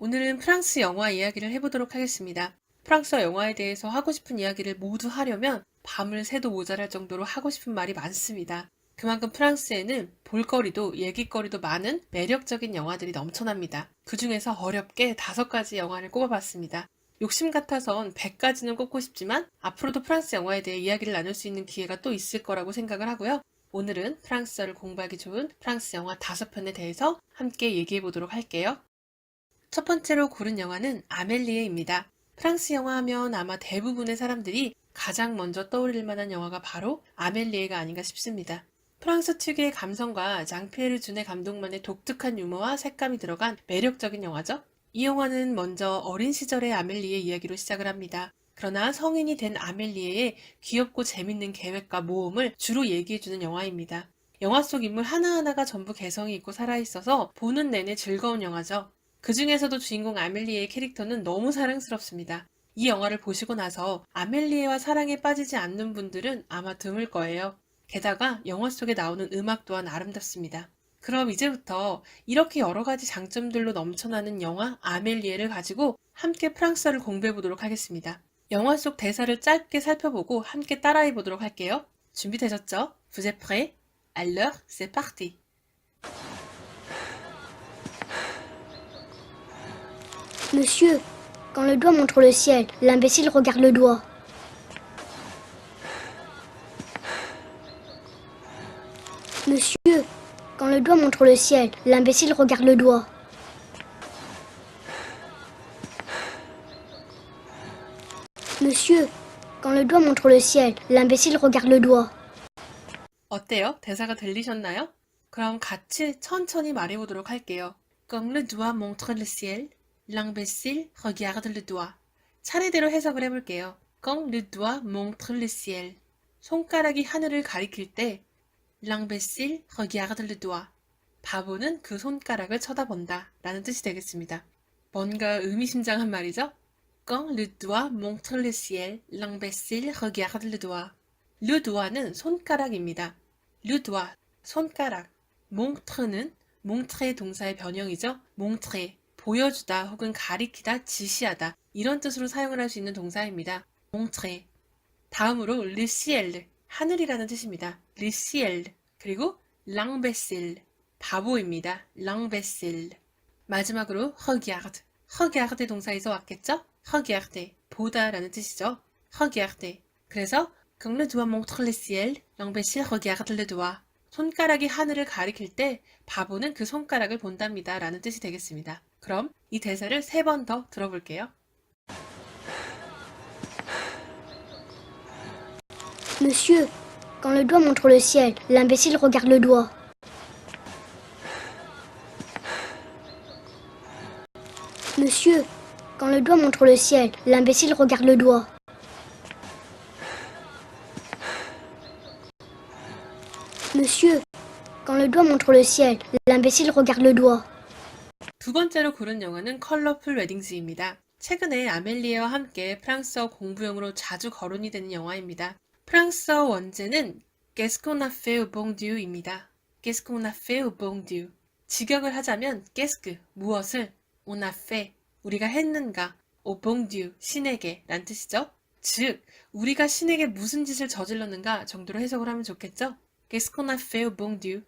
오늘은 프랑스 영화 이야기를 해보도록 하겠습니다. 프랑스어 영화에 대해서 하고 싶은 이야기를 모두 하려면 밤을 새도 모자랄 정도로 하고 싶은 말이 많습니다. 그만큼 프랑스에는 볼거리도 얘기거리도 많은 매력적인 영화들이 넘쳐납니다. 그 중에서 어렵게 다섯 가지 영화를 꼽아봤습니다. 욕심 같아선 100가지는 꼽고 싶지만 앞으로도 프랑스 영화에 대해 이야기를 나눌 수 있는 기회가 또 있을 거라고 생각을 하고요. 오늘은 프랑스어를 공부하기 좋은 프랑스 영화 다섯 편에 대해서 함께 얘기해 보도록 할게요. 첫 번째로 고른 영화는 아멜리에입니다. 프랑스 영화 하면 아마 대부분의 사람들이 가장 먼저 떠올릴 만한 영화가 바로 아멜리에가 아닌가 싶습니다. 프랑스 특유의 감성과 장피에르 준의 감독만의 독특한 유머와 색감이 들어간 매력적인 영화죠. 이 영화는 먼저 어린 시절의 아멜리에 이야기로 시작을 합니다. 그러나 성인이 된 아멜리에의 귀엽고 재밌는 계획과 모험을 주로 얘기해주는 영화입니다. 영화 속 인물 하나하나가 전부 개성이 있고 살아있어서 보는 내내 즐거운 영화죠. 그 중에서도 주인공 아멜리에의 캐릭터는 너무 사랑스럽습니다. 이 영화를 보시고 나서 아멜리에와 사랑에 빠지지 않는 분들은 아마 드물 거예요. 게다가 영화 속에 나오는 음악 또한 아름답습니다. 그럼 이제부터 이렇게 여러 가지 장점들로 넘쳐나는 영화 아멜리에를 가지고 함께 프랑스어를 공부해 보도록 하겠습니다. 영화 속 대사를 짧게 살펴보고 함께 따라해 보도록 할게요. 준비되셨죠? Vous êtes prêts? Alors, c'est parti! Monsieur, quand le doigt montre le ciel, l'imbécile regarde le doigt. Monsieur, quand le doigt montre le ciel, l'imbécile regarde le doigt. Monsieur, quand le doigt montre le ciel, l'imbécile regarde le doigt. 어때요? 대사가 들리셨나요? 그럼 같이 천천히 말해보도록 할게요. Quand le doigt montre le ciel, l'imbécile regarde le doigt. 차례대로 해석을 해볼게요. Quand le doigt montre le ciel. 손가락이 하늘을 가리킬 때 l'imbécile regarde le doigt. 바보는 그 손가락을 쳐다본다 라는 뜻이 되겠습니다. 뭔가 의미심장한 말이죠? Quand le doigt montre le ciel, l'imbécile regarde le doigt. le doigt는 손가락입니다. le doigt, 손가락. montre는 montrer 동사의 변형이죠. montrer, 보여주다 혹은 가리키다, 지시하다 이런 뜻으로 사용을 할 수 있는 동사입니다. montrer. 다음으로 ciel, 하늘이라는 뜻입니다. ciel. 그리고 l'imbécile, 바보입니다. l'imbécile. 마지막으로 regarde, regarde 동사에서 왔겠죠? regarder, 보다라는 뜻이죠. regarder. 그래서 le ciel, l'imbécile regarde le doigt. 손가락이 하늘을 가리킬 때 바보는 그 손가락을 본답니다. 라는 뜻이 되겠습니다. 그럼 이 대사를 세 번 더 들어볼게요. Monsieur, quand le doigt montre le ciel, l'imbécile regarde le doigt. Monsieur, quand le doigt montre le ciel, l'imbécile regarde le doigt. Monsieur, quand le doigt montre le ciel, l'imbécile regarde le doigt. 두 번째로 고른 영화는 컬러풀 웨딩즈입니다. 최근에 아멜리에와 함께 프랑스어 공부용으로 자주 거론이 되는 영화입니다. 프랑스어 원제는 qu'on a fait au bon Dieu. 직역을 하자면 que, 무엇을, fait, 우리가 했는가, Dieu, 신에게 란 뜻이죠. 즉, 우리가 신에게 무슨 짓을 저질렀는가 정도로 해석을 하면 좋겠죠? Au bon Dieu?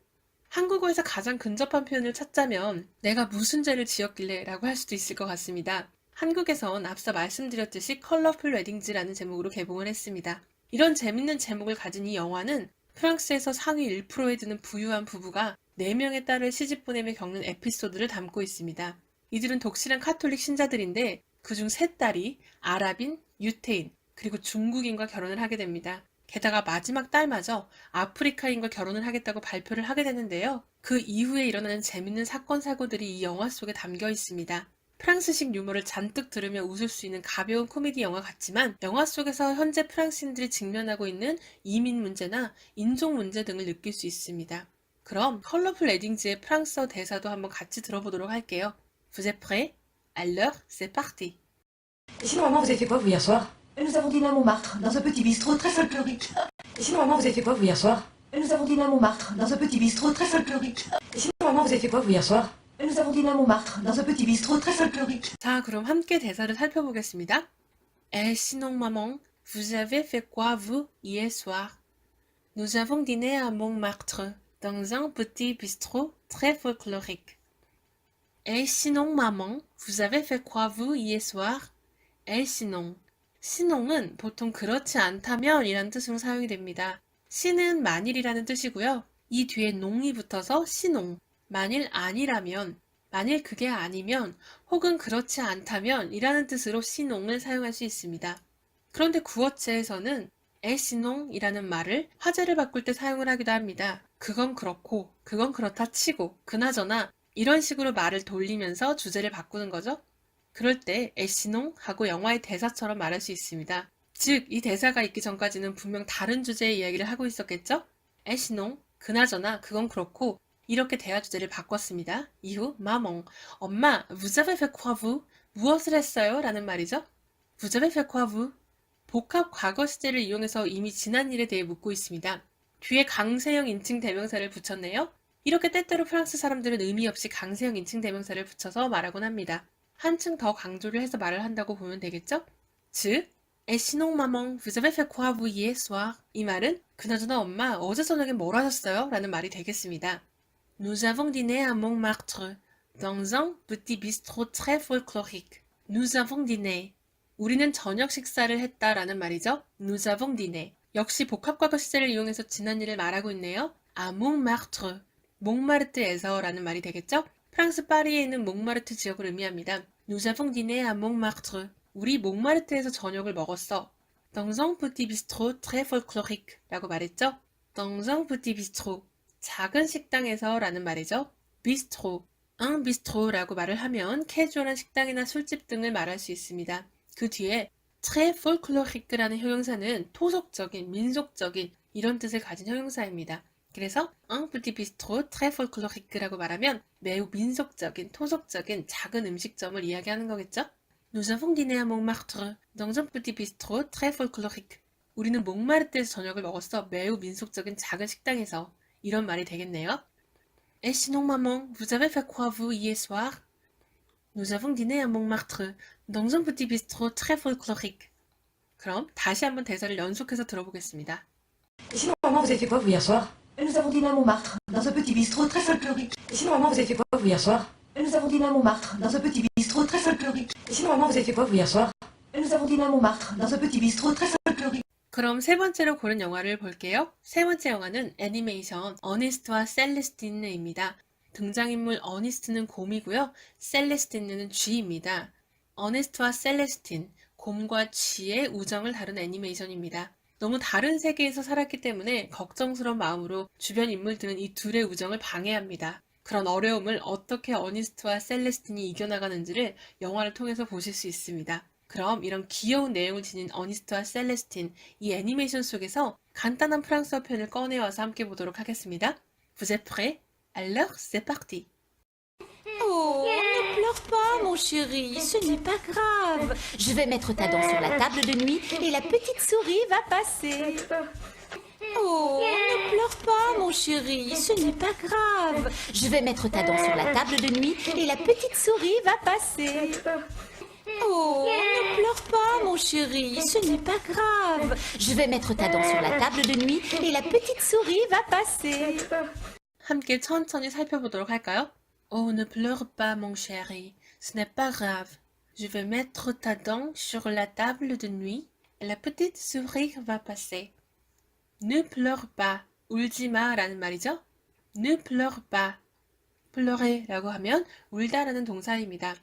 한국어에서 가장 근접한 표현을 찾자면 내가 무슨 죄를 지었길래 라고 할 수도 있을 것 같습니다. 한국에선 앞서 말씀드렸듯이 컬러풀 웨딩즈라는 제목으로 개봉을 했습니다. 이런 재밌는 제목을 가진 이 영화는 프랑스에서 상위 1%에 드는 부유한 부부가 4명의 딸을 시집 보내며 겪는 에피소드를 담고 있습니다. 이들은 독실한 카톨릭 신자들인데 그중 세 딸이 아랍인, 유태인, 그리고 중국인과 결혼을 하게 됩니다. 게다가 마지막 딸마저 아프리카인과 결혼을 하겠다고 발표를 하게 되는데요. 그 이후에 일어나는 재밌는 사건 사고들이 이 영화 속에 담겨 있습니다. 프랑스식 유머를 잔뜩 들으며 웃을 수 있는 가벼운 코미디 영화 같지만 영화 속에서 현재 프랑스인들이 직면하고 있는 이민 문제나 인종 문제 등을 느낄 수 있습니다. 그럼 컬러풀 레딩즈의 프랑스어 대사도 한번 같이 들어보도록 할게요. Vous êtes prêts? Alors, c'est parti. Sinon, maman, vous avez quoi, vous, hier soir Nous avons dîné à Montmartre, dans un petit bistrot très folklorique. Et sinon, maman, vous avez fait quoi, vous, hier soir Nous avons dîné à Montmartre, dans un petit bistrot très folklorique. Et sinon, maman, vous avez fait quoi, vous, hier soir Nous avons dîné à Montmartre, dans un petit bistrot très folklorique. 자, 그럼 함께 대사를 살펴보겠습니다. Eh, sinon, maman, vous avez fait quoi, vous, hier soir? Nous avons dîné à Montmartre, dans un petit bistrot très folklorique. Eh, sinon, maman, vous avez fait quoi, vous, hier soir? Eh, sinon. sinon 은 보통 그렇지 않다면 이라는 뜻으로 사용이 됩니다. 시는 만일이라는 뜻이고요. 이 뒤에 농이 붙어서 시농. 만일 아니라면, 만일 그게 아니면, 혹은 그렇지 않다면 이라는 뜻으로 시농을 사용할 수 있습니다. 그런데 구어체에서는 에시농이라는 말을 화제를 바꿀 때 사용을 하기도 합니다. 그건 그렇고, 그건 그렇다 치고, 그나저나 이런 식으로 말을 돌리면서 주제를 바꾸는 거죠. 그럴 때 에시농 하고 영화의 대사처럼 말할 수 있습니다. 즉, 이 대사가 있기 전까지는 분명 다른 주제의 이야기를 하고 있었겠죠? 에시농, 그나저나 그건 그렇고 이렇게 대화 주제를 바꿨습니다. 이후 마몽, 엄마, quoi vous? 무엇을 했어요? 라는 말이죠. quoi vous? 복합 과거 시제를 이용해서 이미 지난 일에 대해 묻고 있습니다. 뒤에 강세형 인칭 대명사를 붙였네요. 이렇게 때때로 프랑스 사람들은 의미 없이 강세형 인칭 대명사를 붙여서 말하곤 합니다. 한층 더 강조를 해서 말을 한다고 보면 되겠죠? 즉, Et sinon, maman, vous avez fait quoi vous hier soir? 이 말은 그나저나 엄마 어제 저녁에 뭘 하셨어요? 라는 말이 되겠습니다. Nous avons dîné à Montmartre, dans un petit bistrot très folklorique. Nous avons dîné. 우리는 저녁 식사를 했다라는 말이죠. Nous avons dîné. 역시 복합과거 시제를 이용해서 지난 일을 말하고 있네요. à Montmartre. 몽마르트에서라는 말이 되겠죠? 프랑스 파리에 있는 몽마르트 지역을 의미합니다. Nous avons dîné à Montmartre. 우리 몽마르트에서 저녁을 먹었어. Dans un petit bistrot très folklorique 라고 말했죠. Dans un petit bistrot. 작은 식당에서 라는 말이죠. 비스트로, un 비스트로라고 말을 하면 캐주얼한 식당이나 술집 등을 말할 수 있습니다. 그 뒤에 très folklorique라는 형용사는 토속적인, 민속적인 이런 뜻을 가진 형용사입니다. 그래서 un petit bistrot très folklorique라고 말하면 매우 민속적인, 토속적인 작은 음식점을 이야기하는 거겠죠? Nous avons dîné à Montmartre dans un petit bistrot très folklorique. 우리는 몽마르트에서 저녁을 먹었어. 매우 민속적인 작은 식당에서. 이런 말이 되겠네요. Et sinon, maman, vous avez fait quoi vous hier soir? Nous avons dîné à Montmartre, dans un petit bistrot très folklorique. 그럼 다시 한번 대사를 연속해서 들어보겠습니다. Sinon, maman, vous avez fait quoi, vous, hier soir Nous avons dîné à Montmartre, dans un petit bistrot très folklorique. Et sinon, maman, vous avez fait quoi, vous, hier soir Nous avons dîné à Montmartre, dans un petit bistrot très folklorique. Et sinon, maman, vous avez fait quoi, vous, hier soir Nous avons dîné à Montmartre, dans un petit bistrot très folklorique. 그럼 세 번째로 고른 영화를 볼게요. 세 번째 영화는 애니메이션 어니스트와 셀레스틴느입니다. 등장인물 어니스트는 곰이고요. 셀레스틴느는 쥐입니다. 어니스트와 셀레스틴, 곰과 쥐의 우정을 다룬 애니메이션입니다. 너무 다른 세계에서 살았기 때문에 걱정스러운 마음으로 주변 인물들은 이 둘의 우정을 방해합니다. 그런 어려움을 어떻게 어니스트와 셀레스틴이 이겨나가는지를 영화를 통해서 보실 수 있습니다. 그럼 이런 귀여운 내용을 지닌 어니스트와 셀레스틴 이 애니메이션 속에서 간단한 프랑스어 표현을 꺼내와서 함께 보도록 하겠습니다. Vous êtes prêts? Alors c'est parti. Oh, ne pleure pas, mon chéri, ce n'est pas grave. Je vais mettre ta dent sur la table de nuit et la petite souris va passer. Oh, ne pleure pas, mon chéri, ce n'est pas grave. Je vais mettre ta dent sur la table de nuit et la petite souris va passer. Oh, ne pleure pas, mon chéri, ce n'est pas grave. Je vais mettre ta dent sur la table de nuit et la petite souris va passer. 함께 천천히 살펴보도록 할까요? Oh, ne pleure pas, mon chéri. Ce n'est pas grave. Je vais mettre ta dent sur la table de nuit et la petite souris va passer. Ne pleure pas. 울지 마 라는 말이죠. Ne pleure pas. pleurer 라고 하면 울다라는 동사입니다.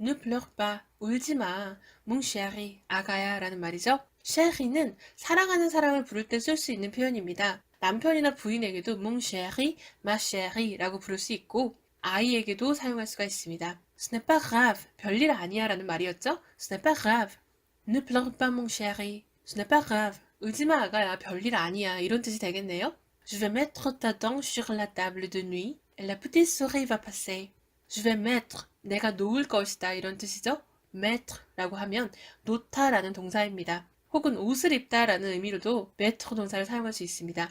Ne pleure pas. 울지 마. Mon chéri. 아가야 라는 말이죠. chéri는 사랑하는 사람을 부를 때 쓸 수 있는 표현입니다. 남편이나 부인에게도 mon chéri, ma chérie 라고 부를 수 있고 아이에게도 사용할 수가 있습니다. Ce n'est pas grave. 별일 아니야 라는 말이었죠. Ce n'est pas grave. Ne pleure pas mon chéri. Ce n'est pas grave. 울지마 아가야 별일 아니야 이런 뜻이 되겠네요. Je vais mettre ta dent sur la table de nuit et la petite souris va passer. Je vais mettre 내가 놓을 것이다 이런 뜻이죠. mettre 라고 하면 놓다라는 동사입니다. 혹은 옷을 입다라는 의미로도 mettre 동사를 사용할 수 있습니다.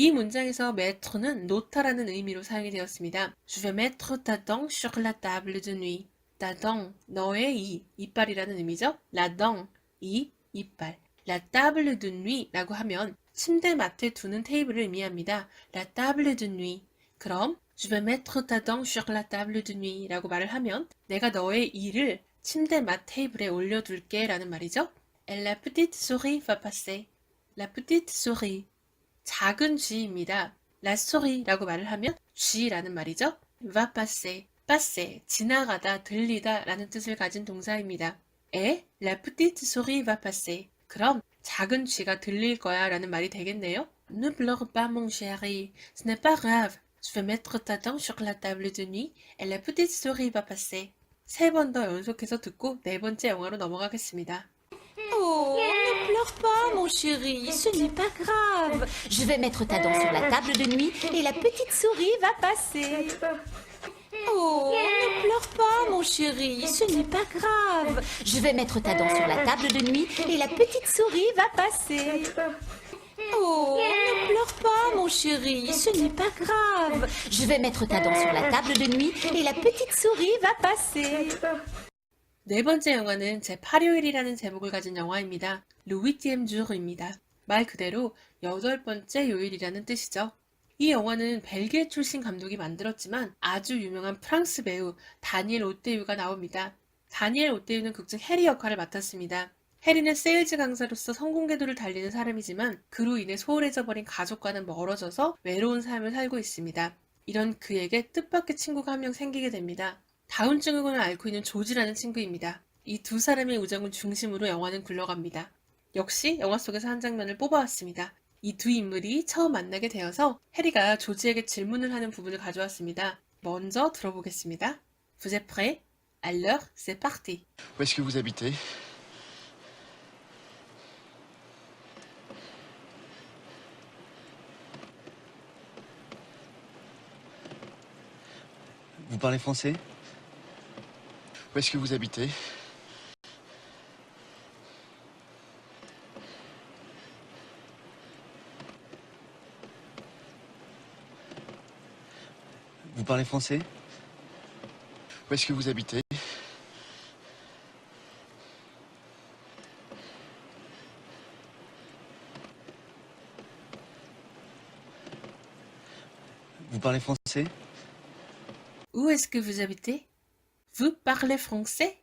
이 문장에서 metre는 놓다라는 의미로 사용이 되었습니다. Je vais mettre ta dent sur la table de nuit. ta dent, 너의 이, 이빨이라는 의미죠. la dent, 이, 이빨. la table de nuit 라고 하면 침대 맡에 두는 테이블을 의미합니다. la table de nuit. 그럼 Je vais mettre ta dent sur la table de nuit 라고 말을 하면 내가 너의 이를 침대 맡 테이블에 올려둘게 라는 말이죠. Et la petite souris va passer. La petite souris. 작은 쥐입니다. Souri라고 말을 하면 쥐라는 말이죠. passer. passer. 지나가다, 들리다 라는 뜻을 가진 동사입니다. Petite souris va passer. 그럼 작은 쥐가 들릴 거야 라는 말이 되겠네요. Ne pleure pas mon chéri. Ce n'est pas grave. Je vais mettre ta dent sur la table de nuit et la petite souris va passer. 세 번 더 연속해서 듣고 네 번째 영화로 넘어가겠습니다. Oh, ne pleure pas, mon chéri, ce n'est pas grave. Je vais mettre ta dent sur la table de nuit et la petite souris va passer. Oh, ne pleure pas, mon chéri, ce n'est pas grave. Je vais mettre ta dent sur la table de nuit et la petite souris va passer. Oh, ne pleure pas, mon chéri, ce n'est pas grave. Je vais mettre ta dent sur la table de nuit et la petite souris va passer. 네 번째 영화는 제 8요일이라는 제목을 가진 영화입니다. 루이티엠 주르입니다. 말 그대로 여덟 번째 요일이라는 뜻이죠. 이 영화는 벨기에 출신 감독이 만들었지만 아주 유명한 프랑스 배우 다니엘 오떼유가 나옵니다. 다니엘 오떼유는 극중 해리 역할을 맡았습니다. 해리는 세일즈 강사로서 성공 궤도를 달리는 사람이지만 그로 인해 소홀해져 버린 가족과는 멀어져서 외로운 삶을 살고 있습니다. 이런 그에게 뜻밖의 친구가 한 명 생기게 됩니다. 다운 증후군을 앓고 있는 조지라는 친구입니다. 이 두 사람의 우정을 중심으로 영화는 굴러갑니다. 역시 영화 속에서 한 장면을 뽑아왔습니다. 이 두 인물이 처음 만나게 되어서 해리가 조지에게 질문을 하는 부분을 가져왔습니다. 먼저 들어보겠습니다. Vous êtes prêts? Alors, c'est parti. Où est-ce que vous habitez Vous parlez français Où est-ce que vous habitez? Vous parlez français? Où est-ce que vous habitez? Vous parlez français? Où est-ce que vous habitez? Vous parlez français?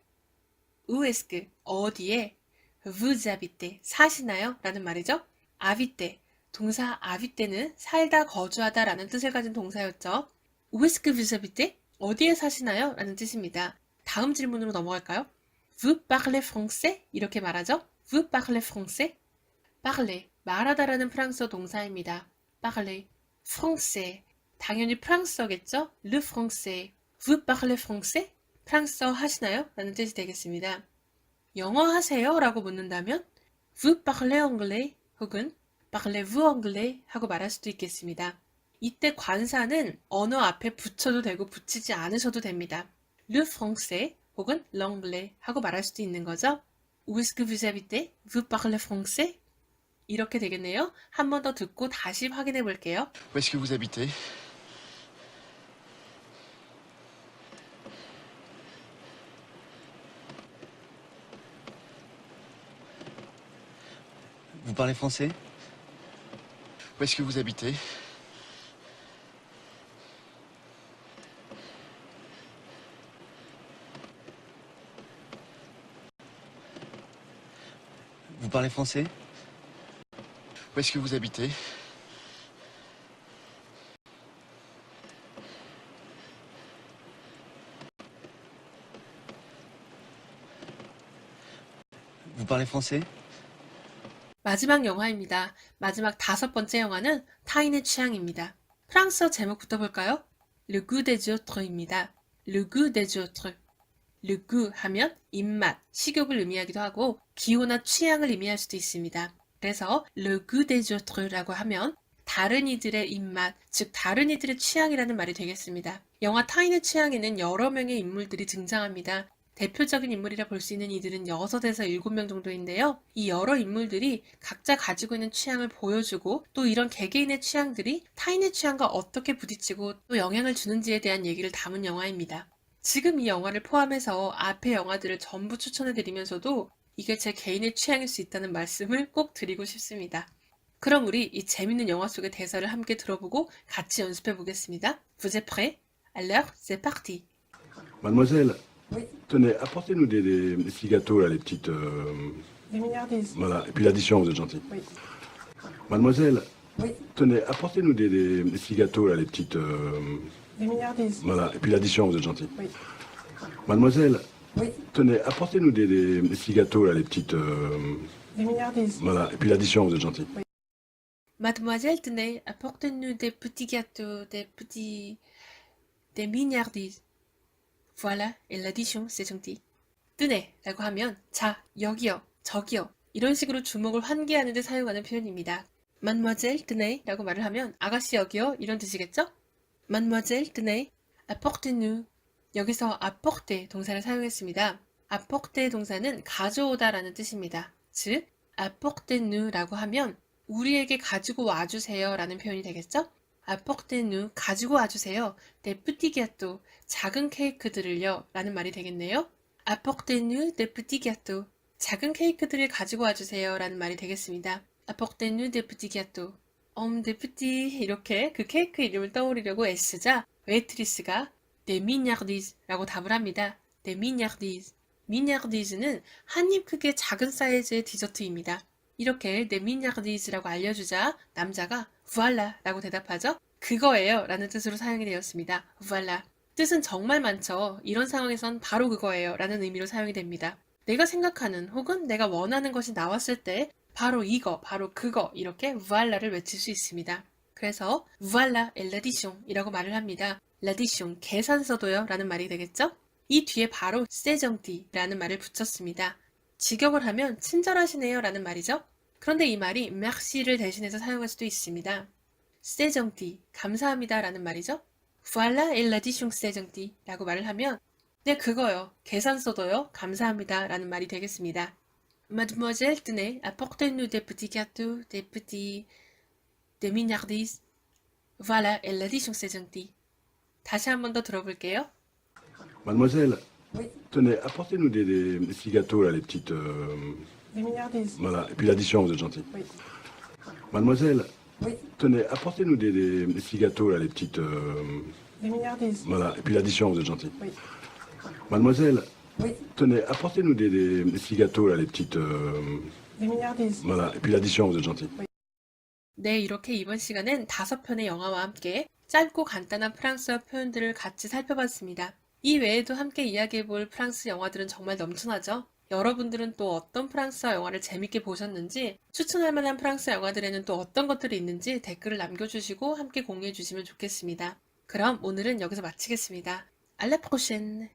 Où est-ce que 어디에 vous habitez 사시나요? 라는 말이죠. habiter 동사 habiter는 살다 거주하다 라는 뜻을 가진 동사였죠. Où est-ce que vous habitez? 어디에 사시나요? 라는 뜻입니다. 다음 질문으로 넘어갈까요? Vous parlez français? 이렇게 말하죠. Vous parlez français? parler 말하다라는 프랑스어 동사입니다. parler français 당연히 프랑스어겠죠? Le français. Vous parlez français? 프랑스어 하시나요? 라는 뜻이 되겠습니다. 영어 하세요? 라고 묻는다면 Vous parlez anglais? 혹은 Parlez-vous anglais? 하고 말할 수도 있겠습니다. 이때 관사는 언어 앞에 붙여도 되고 붙이지 않으셔도 됩니다. Le français 혹은 l'anglais 하고 말할 수도 있는 거죠. Où est-ce que vous habitez? Vous parlez français? 이렇게 되겠네요. 한 번 더 듣고 다시 확인해 볼게요. Où est-ce que vous habitez Vous parlez français? Où est-ce que vous habitez? Vous parlez français? Où est-ce que vous habitez? Vous parlez français? 마지막 영화입니다. 마지막 다섯 번째 영화는 타인의 취향입니다. 프랑스어 제목부터 볼까요? Le goût des autres입니다. Le goût des autres. Le goût 하면 입맛, 식욕을 의미하기도 하고 기호나 취향을 의미할 수도 있습니다. 그래서 le goût des autres라고 하면 다른 이들의 입맛, 즉 다른 이들의 취향이라는 말이 되겠습니다. 영화 타인의 취향에는 여러 명의 인물들이 등장합니다. 대표적인 인물이라 볼 수 있는 이들은 6에서 7명 정도인데요. 이 여러 인물들이 각자 가지고 있는 취향을 보여주고 또 이런 개개인의 취향들이 타인의 취향과 어떻게 부딪히고 또 영향을 주는지에 대한 얘기를 담은 영화입니다. 지금 이 영화를 포함해서 앞의 영화들을 전부 추천해 드리면서도 이게 제 개인의 취향일 수 있다는 말씀을 꼭 드리고 싶습니다. 그럼 우리 이 재밌는 영화 속의 대사를 함께 들어보고 같이 연습해 보겠습니다. Vous êtes prêts? Alors, c'est parti. Mademoiselle, Oui. tenez, apportez-nous des, des- des petits gâteaux, là, les petites. euh, Des milliardises. voilà, et puis l'addition, vous êtes gentil. Oui. Mademoiselle, Oui. tenez, apportez-nous des, des- des petits gâteaux, là, les petites. euh, Des milliardises. voilà, et puis l'addition, vous êtes gentil. Oui. Mademoiselle, Oui. tenez, apportez-nous des, des- des petits gâteaux, là, les petites. euh, Des milliardises. voilà, et puis l'addition, vous êtes gentil. Mademoiselle, tenez, apportez-nous des petits gâteaux, des petits... des mignardises. Voilà, et l'addition, c'est gentil. 뜨네 라고 하면 자, 여기요, 저기요 이런 식으로 주목을 환기하는 데 사용하는 표현입니다. Mademoiselle, tenez 라고 말을 하면 아가씨 여기요 이런 뜻이겠죠? Mademoiselle, tenez, apportez-nous 여기서 apporter 동사를 사용했습니다. apporter 동사는 가져오다 라는 뜻입니다. 즉, apportez-nous 라고 하면 우리에게 가지고 와주세요 라는 표현이 되겠죠? Apportez-nous 가지고 와주세요. gâteaux 작은 케이크들을요 라는 말이 되겠네요. apportez-nous 작은 케이크들을 가지고 와주세요 라는 말이 되겠습니다. apportez-nous um, des petits 이렇게 그 케이크 이름을 떠올리려고 애쓰자 웨이트리스가 mignardises 라고 답을 합니다. mignardis는 한 입 크기의 작은 사이즈의 디저트입니다. 이렇게 mignardis라고 알려주자 남자가 voilà 라고 대답하죠. 그거예요 라는 뜻으로 사용이 되었습니다. voilà 뜻은 정말 많죠. 이런 상황에선 바로 그거예요 라는 의미로 사용이 됩니다. 내가 생각하는 혹은 내가 원하는 것이 나왔을 때 바로 이거, 바로 그거 이렇게 voil라를 외칠 수 있습니다. 그래서 voilà est l'addition 이라고 말을 합니다. l'addition 계산서도요 라는 말이 되겠죠? 이 뒤에 바로 세정디 라는 말을 붙였습니다. 직역을 하면 친절하시네요 라는 말이죠. 그런데 이 말이 merci를 대신해서 사용할 수도 있습니다. 세정디 감사합니다 라는 말이죠. Voilà et l'addition 세정디 라고 말을 하면 네 그거요 계산서도요 감사합니다 라는 말이 되겠습니다. Mademoiselle tenez apportez-nous des petits gâteaux des petits des mignardises Voilà et l'addition 세정디 다시 한 번 더 들어볼게요. Mademoiselle, Oui. tenez, apportez-nous des, des- des petits gâteaux, là, les petites. euh, Des milliardises. voilà, et puis l'addition, vous êtes gentil. Oui. Mademoiselle, Oui. tenez, apportez-nous des, des- des petits gâteaux, là, les petites. euh, Des milliardises. voilà, et puis l'addition, vous êtes gentil. Oui. Mademoiselle, Oui. tenez, apportez-nous des, des- des petits gâteaux, là, les petites. euh, Des milliardises. voilà, et puis l'addition, vous êtes gentil. 네, 이렇게 이번 시간은 다섯 편의 영화와 함께 짧고 간단한 프랑스어 표현들을 같이 살펴봤습니다. 이 외에도 함께 이야기해볼 프랑스 영화들은 정말 넘쳐나죠? 여러분들은 또 어떤 프랑스어 영화를 재밌게 보셨는지, 추천할 만한 프랑스 영화들에는 또 어떤 것들이 있는지 댓글을 남겨주시고 함께 공유해 주시면 좋겠습니다. 그럼 오늘은 여기서 마치겠습니다. La prochaine!